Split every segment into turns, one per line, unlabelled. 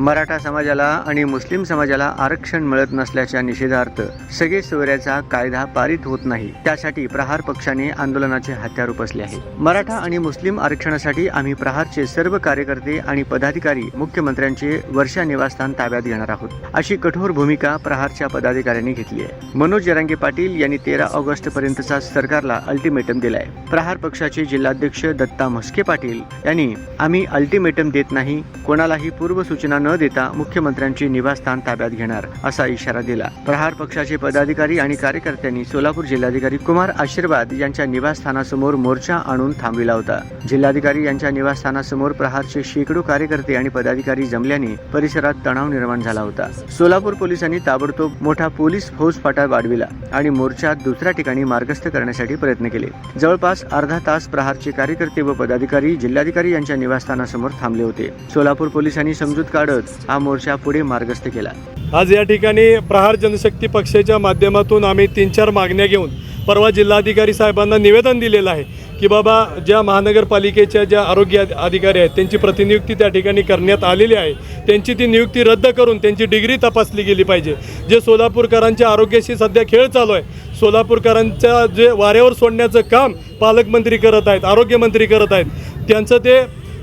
मराठा समाजाला आणि मुस्लिम समाजाला आरक्षण मिळत नसल्याच्या निषेधार्थ सगळे सोयऱ्याचा कायदा पारित होत नाही. त्यासाठी प्रहार पक्षाने आंदोलनाचे हत्यार उपसले आहे. मराठा आणि मुस्लिम आरक्षणासाठी आम्ही प्रहारचे सर्व कार्यकर्ते आणि पदाधिकारी मुख्यमंत्र्यांचे वर्षा निवासस्थान ताब्यात घेणार आहोत. अशी कठोर भूमिका प्रहारच्या पदाधिकाऱ्यांनी घेतली आहे. मनोज जरांगे पाटील यांनी तेरा ऑगस्ट पर्यंतचा सरकारला अल्टिमेटम दिलाय. प्रहार पक्षाचे जिल्हाध्यक्ष दत्ता म्हस्के पाटील यांनी आम्ही अल्टिमेटम देत नाही कोणालाही पूर्वसूचना न देता मुख्यमंत्र्यांची निवासस्थान ताब्यात घेणार असा इशारा दिला. प्रहार पक्षाचे पदाधिकारी आणि कार्यकर्त्यांनी सोलापूर जिल्हाधिकारी कुमार आशीर्वाद यांच्या निवासस्थानासमोर मोर्चा आणून थांबविला होता. जिल्हाधिकारी यांच्या निवासस्थानासमोर प्रहारचे शेकडो कार्यकर्ते आणि पदाधिकारी जमल्याने परिसरात तणाव निर्माण झाला होता. सोलापूर पोलिसांनी ताबडतोब मोठा पोलीस फौजफाटा वाढविला आणि मोर्चा दुसऱ्या ठिकाणी मार्गस्थ करण्यासाठी प्रयत्न केले. जवळपास अर्धा तास प्रहारचे कार्यकर्ते व पदाधिकारी जिल्हाधिकारी यांच्या निवासस्थानासमोर थांबले होते. सोलापूर पोलिसांनी समजूत काढत हा मोर्चा पुढे मार्गस्थ केला.
आज या ठिकाणी प्रहार जनशक्ती पक्षाच्या माध्यमातून आम्ही तीन चार मागण्या घेऊन परवा जिल्हाधिकारी साहेबांना निवेदन दिलेलं आहे की बाबा ज्या महानगरपालिकेच्या ज्या आरोग्य अधिकारी आहेत त्यांची प्रतिनियुक्ती त्या ठिकाणी करण्यात आलेली आहे. त्यांची ती नियुक्ती रद्द करून त्यांची डिग्री तपासली गेली पाहिजे. जे सोलापूरकरांच्या आरोग्याशी सध्या खेळ चालू आहे सोलापूरकरांच्या जे वाऱ्यावर सोडण्याचं काम पालकमंत्री करत आहेत आरोग्यमंत्री करत आहेत त्यांचं ते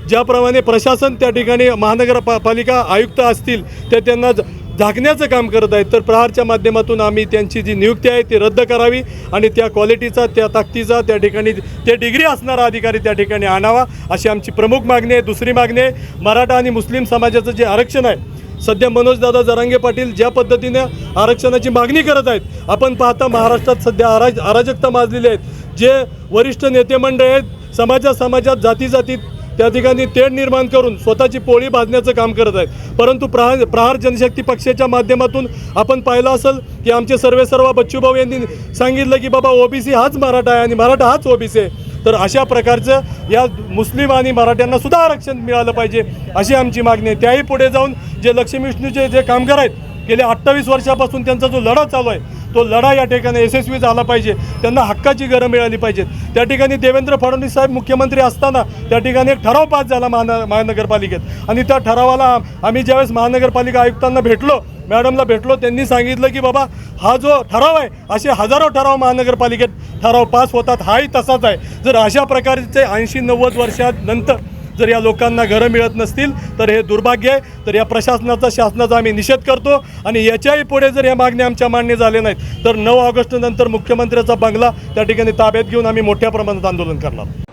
ज्याप्रमाणे प्रशासन त्या ठिकाणी महानगरपालिका आयुक्त असतील ते त्यांना झाकण्याचं काम करत आहेत. तर प्रहारच्या माध्यमातून आम्ही त्यांची जी नियुक्ती आहे ती रद्द करावी आणि त्या क्वालिटीचा त्या ताकदीचा त्या ठिकाणी ते डिग्री असणारा अधिकारी त्या ठिकाणी आणावा अशी आमची प्रमुख मागणी आहे. दुसरी मागणी आहे मराठा आणि मुस्लिम समाजाचं जे आरक्षण आहे सध्या मनोजदादा जरांगे पाटील ज्या पद्धतीने आरक्षणाची मागणी करत आहेत आपण पाहता महाराष्ट्रात सध्या अराज अराजकता माजलेली आहेत. जे वरिष्ठ नेते मंडळ आहेत समाजा समाजात जाती जातीत त्या ठिकाणी तेढ निर्माण करून स्वतःची पोळी भाजण्याचं काम करत आहेत. परंतु प्रहार प्रहार जनशक्ती पक्षाच्या माध्यमातून आपण पाहिलं असेल की आमचे सर्वे सर्व बच्चूभाऊ यांनी सांगितलं की बाबा ओबीसी हाच मराठा आहे आणि मराठा हाच ओबीसी आहे. तर अशा प्रकारचं या मुस्लिम आणि मराठ्यांना सुद्धा आरक्षण मिळालं पाहिजे अशी आमची मागणी आहे. त्याही पुढे जाऊन जे लक्ष्मी विष्णूचे जे कामगार आहेत गेल्या अठ्ठावीस वर्षापासून त्यांचा जो लढा चालू आहे तो लढा या ठिकाणी यशस्वी झाला पाहिजे. त्यांना हक्काची घरं मिळाली पाहिजेत त्या ठिकाणी देवेंद्र फडणवीस साहेब मुख्यमंत्री असताना त्या ठिकाणी एक ठराव पास झाला महान महानगरपालिकेत. आणि त्या ठरावाला आम्ही ज्यावेळेस महानगरपालिका आयुक्तांना भेटलो मॅडमला भेटलो त्यांनी सांगितलं की बाबा हा जो ठराव आहे असे हजारो ठराव महानगरपालिकेत ठराव पास होतात. हाही तसाच आहे. जर अशा प्रकारचे ऐंशी नव्वद वर्षानंतर जर या लोकांना घरं मिळत नसतील तर हे दुर्भाग्य आहे. तर या प्रशासनाचा शासनाचा आम्ही निषेध करतो आणि याच्याही पुढे जर या मागण्या आमच्या मान्य झाल्या नाहीत तर नऊ ऑगस्ट नंतर मुख्यमंत्र्याचा बंगला त्या ठिकाणी ताब्यात घेऊन आम्ही मोठ्या प्रमाणात आंदोलन करणार.